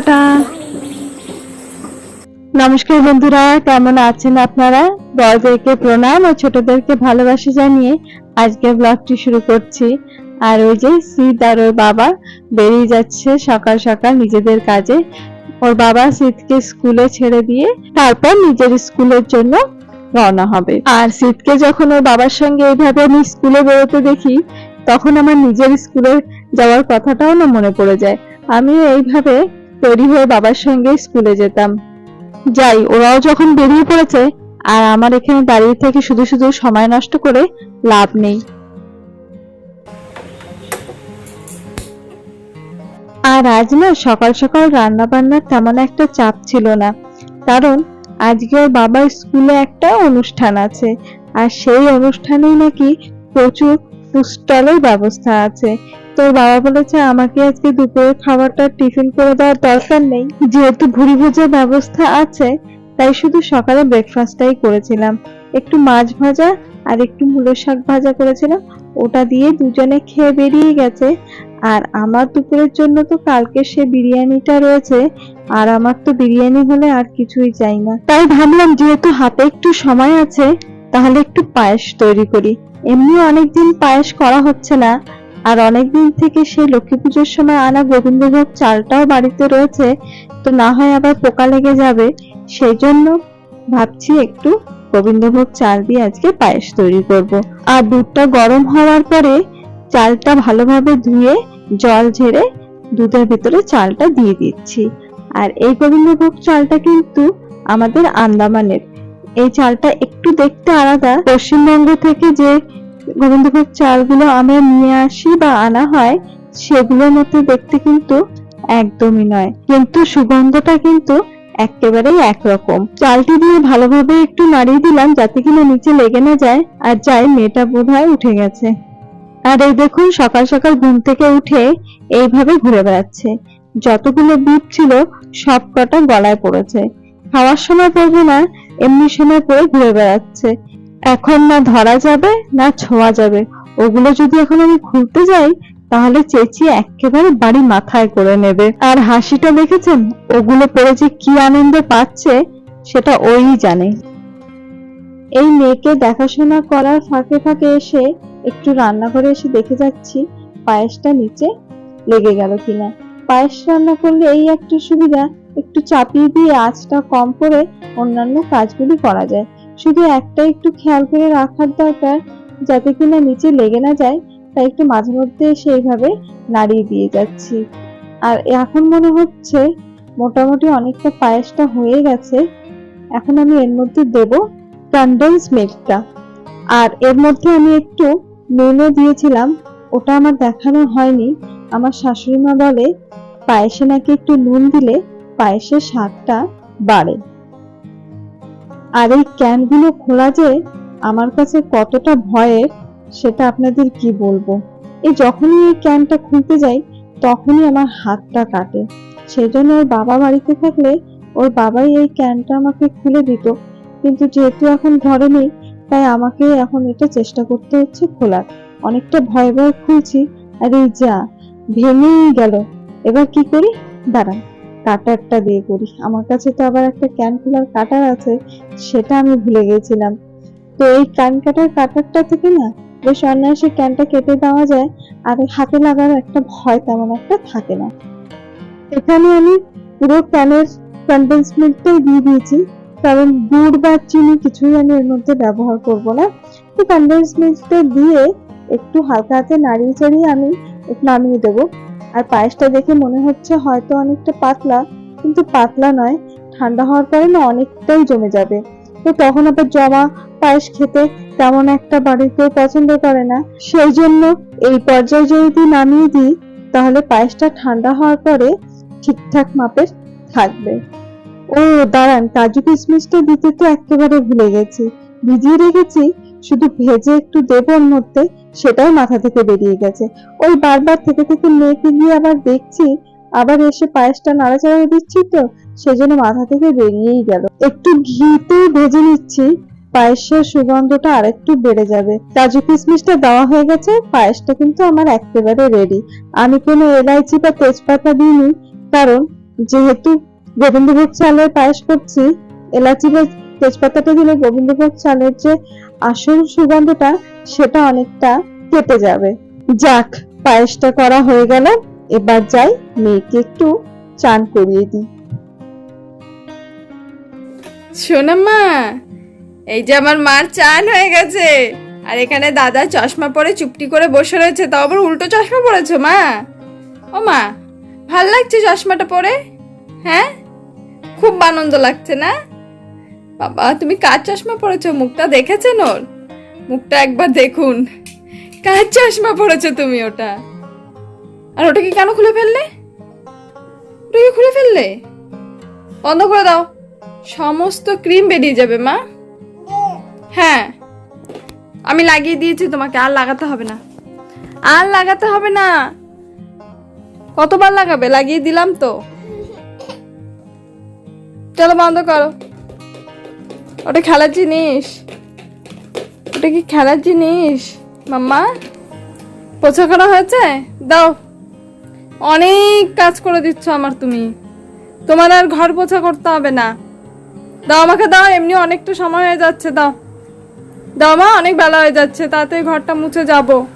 Tata. নমস্কার বন্ধুরা, কেমন আছেন আপনারা? বড়দেরকে প্রণাম ও ছোটদেরকে ভালোবাসা জানিয়ে আজকে ব্লগটি শুরু করছি। আর ওই যে আর ওর বাবা বেরিয়ে যাচ্ছে সকাল সকাল নিজেদের কাজে। ওর বাবা শীতকে স্কুলে ছেড়ে দিয়ে তারপর নিজের স্কুলের জন্য রওনা হবে। আর শীতকে যখন ওর বাবার সঙ্গে এইভাবে আমি স্কুলে বেরোতে দেখি, তখন আমার নিজের স্কুলে যাওয়ার কথাটাও না মনে পড়ে যায়। আমি এইভাবে তৈরি হয়ে বাবার সঙ্গে স্কুলে যেতাম। যাই, ওরাও যখন বেরিয়ে পড়েছে, আর আমার এখানে দাঁড়িয়ে থেকে শুধু শুধু সময় নষ্ট করে লাভ নেই। আর আজ না সকাল সকাল রান্না বান্নার তেমন একটা চাপ ছিল না। কারণ আজকে ওর বাবার স্কুলে একটা অনুষ্ঠান আছে, আর সেই অনুষ্ঠানেই নাকি প্রচুর স্টলের ব্যবস্থা আছে। তোর বাবা বলেছে আমাকে আজকে দুপুরের খাবারটা টিফিন করে দেওয়ার দরকার নেই। যেহেতু ভুড়ি ভুজের ব্যবস্থা আছে, তাই শুধু সকালে ব্রেকফাস্টটাই করেছিলাম। একটু মাছ ভাজা আর একটু মূলো শাক ভাজা করেছিলাম। ওটা দিয়ে দুজনে খেয়ে বেরিয়ে গেছে। আর আমার দুপুরের জন্য তো কালকে সে বিরিয়ানিটা রয়েছে, আর আমার তো বিরিয়ানি হলে আর কিছুই চাই না। তাই ভাবলাম যেহেতু হাতে একটু সময় আছে, তাহলে একটু পায়েস তৈরি করি। এমনি অনেকদিন পায়েস করা হচ্ছে না আর অনেকদিন থেকে সেই লক্ষ্মী পুজোর সময় আনা গোবিন্দভোগ চালটাও বাড়িতে রয়েছে, তো না হয় আবার পোকা লেগে যাবে। সেই জন্য ভাবছি একটু গোবিন্দভোগ চাল দিয়ে আজকে পায়েস তৈরি করব। আর দুধটা গরম হওয়ার পরে চালটা ভালোভাবে ধুয়ে জল ঝেড়ে দুধের ভিতরে চালটা দিয়ে দিচ্ছি। আর এই গোবিন্দভোগ চালটা কিন্তু আমাদের আন্দামানের। এই চালটা একটু দেখতে আলাদা। পশ্চিমবঙ্গ থেকে যে গোবিন্দভোগ চালগুলো আমরা নিয়ে আসি বা আনা হয়, সেগুলোর মতো দেখতে কিন্তু একদমই নয়। কিন্তু সুগন্ধটা কিন্তু একেবারেই একরকম। চালটি দিয়ে ভালোভাবে একটু নাড়িয়ে দিলাম যাতে কিনা নিচে লেগে না যায় আর যাই মেয়েটা বোধহয় উঠে গেছে। আর এই দেখুন সকাল সকাল ঘুম থেকে উঠে এইভাবে ঘুরে বেড়াচ্ছে। যতগুলো বিট ছিল সব কটা গলায় পড়েছে। খাওয়ার সময় পড়বে না, এমনি সময় পরে ঘুরে বেড়াচ্ছে। এখন না ধরা যাবে, না ছোঁয়া যাবে। ওগুলো যদি এখন আমি খুলতে যাই, তাহলে চেঁচিয়ে একেবারে বাড়ি মাথায় করে নেবে। আর হাসিটা দেখেছেন? ওগুলো পরে যে কি আনন্দ পাচ্ছে, সেটা ওই জানে। এই মেয়েকে দেখাশোনা করার ফাঁকে ফাঁকে এসে একটু রান্নাঘরে এসে দেখে যাচ্ছি, পায়েসটা নিচে লেগে গেল কিনা। পায়েস রান্না করলে এই একটা সুবিধা, একটু চাপিয়ে দিয়ে আঁচটা কম করে অন্যান্য কাজগুলি করা যায়। শুধু একটা একটু খেয়াল করে রাখার দরকার, যাতে কিনা নিচে লেগে না যায়, তাই একটু মাঝে মধ্যে সেইভাবে নাড়িয়ে দিয়ে যাচ্ছি। আর এখন মনে হচ্ছে মোটামুটি অনেকটা পায়েসটা হয়ে গেছে। এখন আমি এর মধ্যে দেব কন্ডেন্স মিল্কটা। আর এর মধ্যে আমি একটু নুনও দিয়েছিলাম, ওটা আমার দেখানো হয়নি। আমার শাশুড়ি মা বলে, পায়েসে নাকি একটু নুন দিলে পায়েসের স্বাদটা বাড়ে। আর এই ক্যানগুলো খোলা যে আমার কাছে কতটা ভয়ের, সেটা আপনাদের কি বলব? এই যখনই এই ক্যানটা খুলতে যাই, তখনই আমার হাতটা কাটে। সেই জন্য ওর বাবা বাড়িতে থাকলে ওর বাবাই এই ক্যানটা আমাকে খুলে দিত। কিন্তু যেহেতু এখন ঘরে নেই, তাই আমাকে এখন এটা চেষ্টা করতে হচ্ছে খোলার। অনেকটা ভয় ভয় খুলছি, আর এই যা, ভেঙেই গেল। এবার কি করি? দাঁড়ান। কাটারটা দিয়ে করি। আমার কাছে তো আবার একটা ক্যান খোলার কাটার আছে, সেটা আমি ভুলে গেছিলাম। তো এই ক্যান কাটার কাটারটা থেকে না, বেশ অনায়াসে ক্যানটা কেটে দেওয়া যায়, আর হাতে লাগার একটা ভয় তেমন একটা থাকে না। এখানে আমি পুরো ক্যানের কন্ডেন্স মিল্কটাই দিয়ে দিয়েছি, কারণ গুড় বা চিনি কিছুই আমি এর মধ্যে ব্যবহার করব না। তো কন্ডেন্স মিল্কটা দিয়ে একটু হালকা হাতে নাড়িয়ে চাড়িয়ে আমি নামিয়ে দেবো। আর পায়েসটা দেখে মনে হচ্ছে হয়তো অনেকটা পাতলা, কিন্তু পাতলা নয়, ঠান্ডা হওয়ার পরে না অনেকটাই জমে যাবে। তো তখন আবার জমা পায়েস খেতে তেমন একটা বাড়ির কেউ পছন্দ করে না। সেই জন্য এই পর্যায়ে যদি নামিয়ে দিই, তাহলে পায়েসটা ঠান্ডা হওয়ার পরে ঠিকঠাক মাপের থাকবে। ও দাঁড়ান, কাজু কিশমিশটা দিতে তো একেবারে ভুলে গেছি। ভিজিয়ে রেখেছি, শুধু ভেজে একটু দেবো ওর মধ্যে সেটাও মাথা থেকে বেরিয়ে গেছে। ওই বারবার থেকে থেকে মেয়েকে গিয়ে আবার দেখছি, আবার এসে পায়েসটা নাড়াচাড়া দিচ্ছি তো সেজন্য মাথা থেকে বেরিয়েই গেল। একটু ঘিতেও ভেজে নিচ্ছি, পায়েসের সুগন্ধটা আরেকটু বেড়ে যাবে। কাজু কিশমিশটা দেওয়া হয়ে গেছে, পায়েসটা কিন্তু আমার একেবারে রেডি আমি কোনো এলাইচি বা তেজপাতা দিইনি, কারণ যেহেতু গোবিন্দভোগ চালের পায়েস করছি, এলাচি বা তেজপাতাটা দিলে গোবিন্দভোগ চালের যে আসল সুগন্ধটা সেটা অনেকটা কেটে যাবে। যাক, পায়েসটা করা হয়ে গেল। এবার যাই মেয়েকে একটু চান করিয়ে দিই। শোনাম্মা এই যে আমার মার চান হয়ে গেছে। আর এখানে দাদা চশমা পরে চুপটি করে বসে রয়েছে, তাও আবার উল্টো চশমা পরেছো, মা? ও মা, ভালো লাগছে চশমাটা পরে? হ্যাঁ? খুব আনন্দ লাগছে, না? বাবা, তুমি কার চশমা পরেছো? মুখটা দেখেছেন ওর? মুখটা একবার দেখুন। কার চশমা পরেছো তুমি ওটা? আর ওটাকে কেন খুলে ফেললে? ওটাকে খুলে ফেললে? বন্ধ করে দাও। সমস্ত ক্রিম বেরিয়ে যাবে, মা। হ্যাঁ আমি লাগিয়ে দিয়েছি, তোমাকে আর লাগাতে হবে না। আর লাগাতে হবে না। কতবার লাগাবে? লাগিয়ে দিলাম তো। চলো বন্ধ করো। ওটা খেলার জিনিস। ওটা কি খেলার জিনিস? মাম্মা, পোছা করা হয়েছে? দাও। অনেক কাজ করে দিচ্ছ আমার তুমি। তোমার আর ঘর পোছা করতে হবে না। দাও আমাকে, দাও এমনি অনেকটা সময় হয়ে যাচ্ছে, দাও। দাও মা, অনেক বেলা হয়ে যাচ্ছে তাতে ঘরটা মুছে যাব।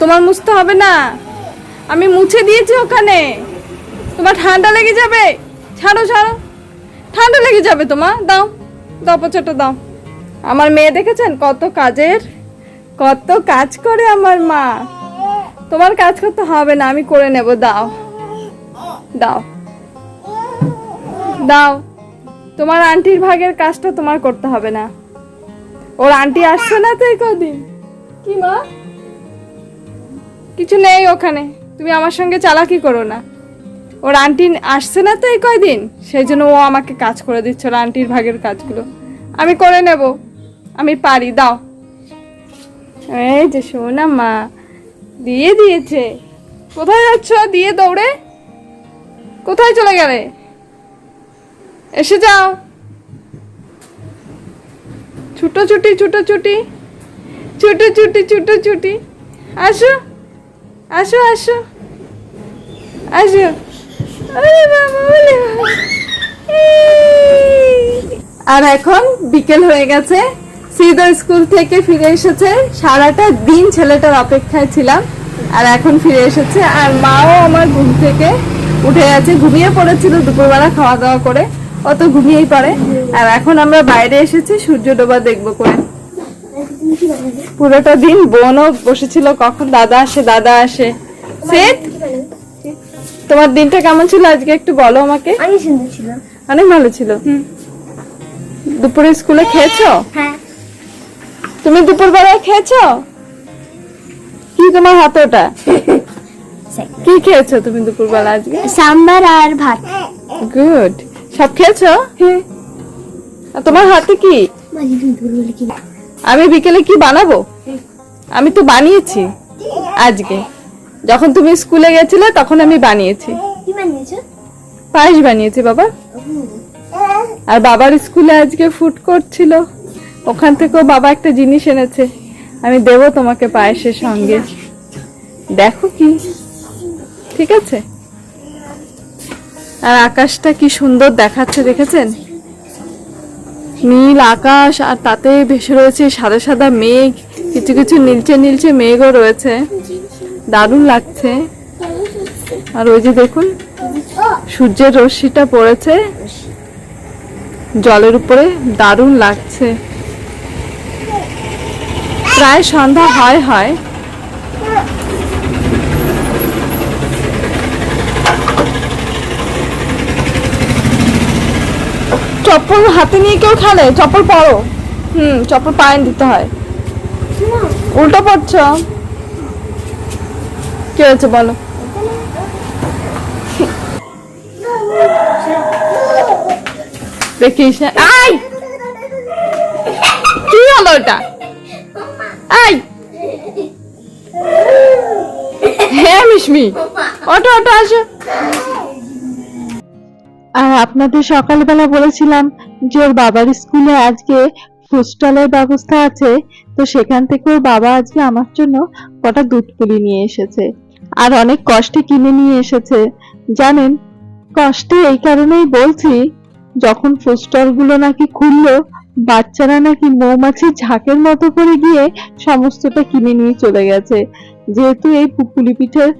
তোমার মুছতে হবে না। আমি মুছে দিয়েছি ওখানে। তোমার ঠান্ডা লেগে যাবে। ছাড়ো ছাড়ো। ঠান্ডা লেগে যাবে তোমার দাও দাও পোছাটা দাও। আমার মেয়ে দেখেছেন? কত কাজের, কত কাজ করে আমার মা। তোমার কাজ করতে হবে না, আমি করে নেব, দাও। দাও। দাও। তোমার আন্টির ভাগের কাজটা তোমার করতে হবে না। ওর আন্টি আসছে না তো কদিন। কি মা? কিছু নেই ওখানে। তুমি আমার সঙ্গে চালাকি করো না। ওর আন্টি আসছে না তো এই কয়দিন? সেই জন্য ও আমাকে কাজ করে দিচ্ছে, ওর আন্টির ভাগের কাজগুলো। আমি করে নেব। আমি পারি, দাও। এই যে শোনা মা, দিয়ে দিয়েছে। কোথায় যাচ্ছ? দিয়ে দৌড়ে। কোথায় চলে গেলে? এসে যাও। ছুটোছুটি ছুটোছুটি ছুটোছুটি ছুটোছুটি আসো। আসো আসো। আসো। আর এখন বিকেল হয়ে গেছে। শ্রীধর স্কুল থেকে ফিরে এসেছে। সারাটা দিন ছেলেটার অপেক্ষায় ছিলাম। আর এখন ফিরে এসেছে। আর মাও আমার ঘুম থেকে উঠে গেছে। ঘুমিয়ে পড়েছিল দুপুরবেলা খাওয়া দাওয়া করে অত ঘুমিয়েই পড়ে। আর এখন আমরা বাইরে এসেছি। সূর্য ডোবা দেখব করে। পুরোটা দিন বোনও বসেছিল কখন দাদা আসে দাদা আসে। সেট? তোমার দিনটা কেমন ছিল? আজকে একটু বলো আমাকে। অনেক সুন্দর ছিল। অনেক ভালো ছিল। দুপুরে স্কুলে খেয়েছো? হ্যাঁ। তুমি দুপুরবেলায় খেয়েছো? কি তোমার হাতে ওটা? কি খেয়েছো তুমি দুপুরবেলা আজকে? সাম্বার আর ভাত। গুড। সব খেয়েছো? আর তোমার হাতে কি আমি বিকেলে কি বানাবো? আমি তো বানিয়েছি আজকে। যখন তুমি স্কুলে গেছিলে তখন আমি বানিয়েছি। পায়েস বানিয়েছি বাবা। আর বাবার স্কুলে আজকে ফুড কোর্ট ছিল। ওখান থেকেও বাবা একটা জিনিস এনেছে। আমি দেব তোমাকে পায়েসের সঙ্গে। দেখো কি। ঠিক আছে? আর আকাশটা কি সুন্দর দেখাচ্ছে দেখেছেন? নীল আকাশ আর তাতে ভেসে রয়েছে সাদা সাদা মেঘ কিছু কিছু নীলচে নীলচে মেঘও রয়েছে। দারুণ লাগছে। আর ওই যে দেখুন, সূর্যের রশ্মিটা পড়েছে। জলের উপরে দারুণ লাগছে। প্রায় সন্ধ্যা হয় হয়। চপ্পল হাতে নিয়ে কেউ খেলে? চপ্পল পরো। হুম, চপ্পল পায়ে দিতে হয়। উল্টো পড়ছ? কি হয়েছে বলো? দেখিস আই কি হলো ওটা আই হ্যাঁ মিশমি ওটো ওটো আর আপনাদের সকালবেলা বলেছিলাম যে ওর বাবার স্কুলে আজকে ফুডস্টলের ব্যবস্থা আছে, তো সেখান থেকে ওর বাবা আজকে আমার জন্য কটা দুধ পুলি নিয়ে এসেছে। আর অনেক কষ্টে কিনে নিয়ে এসেছে। জানেন, কষ্টে এই কারণেই বলছি, যখন ফুড স্টলগুলো নাকি খুললো, বাচ্চারা নাকি মৌমাছির ঝাঁকের মতো করে গিয়ে সমস্তটা কিনে নিয়ে চলে গেছে। যেহেতু এই পুকুলি পিঠের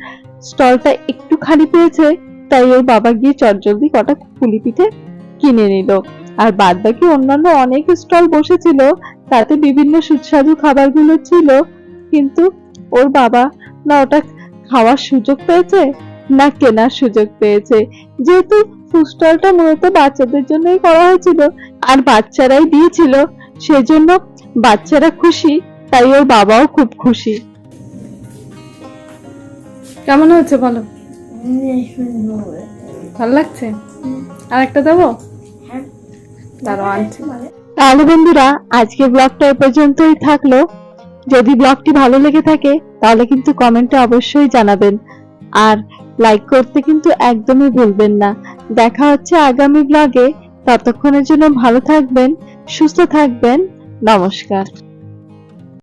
স্টলটা একটু খালি পেয়েছে, তাই ওর বাবা গিয়ে চটজলদি কটা পুলি পিঠে কিনে নিল। আর বাদ বাকি অন্যান্য অনেক স্টল বসেছিল, তাতে বিভিন্ন সুস্বাদু খাবারগুলো ছিল, কিন্তু ওর বাবা না, ওটা খাওয়ার সুযোগ পেয়েছে না কেনার সুযোগ পেয়েছে? যেহেতু ফুড স্টলটা মূলত বাচ্চাদের জন্যই করা হয়েছিল আর বাচ্চারাই দিয়েছিল সেজন্য বাচ্চারা খুশি তাই ওর বাবাও খুব খুশি। কেমন হয়েছে বলো? ভালো লাগছে? আর একটা দেবো? তাহলে বন্ধুরা আজকে ব্লগটা এ পর্যন্তই থাকল। যদি ব্লগটি ভালো লেগে থাকে, তাহলে কিন্তু কমেন্টে অবশ্যই জানাবেন। আর লাইক করতে কিন্তু একদমই ভুলবেন না। দেখা হচ্ছে আগামী ব্লগে ততক্ষণের জন্য ভালো থাকবেন, সুস্থ থাকবেন। নমস্কার।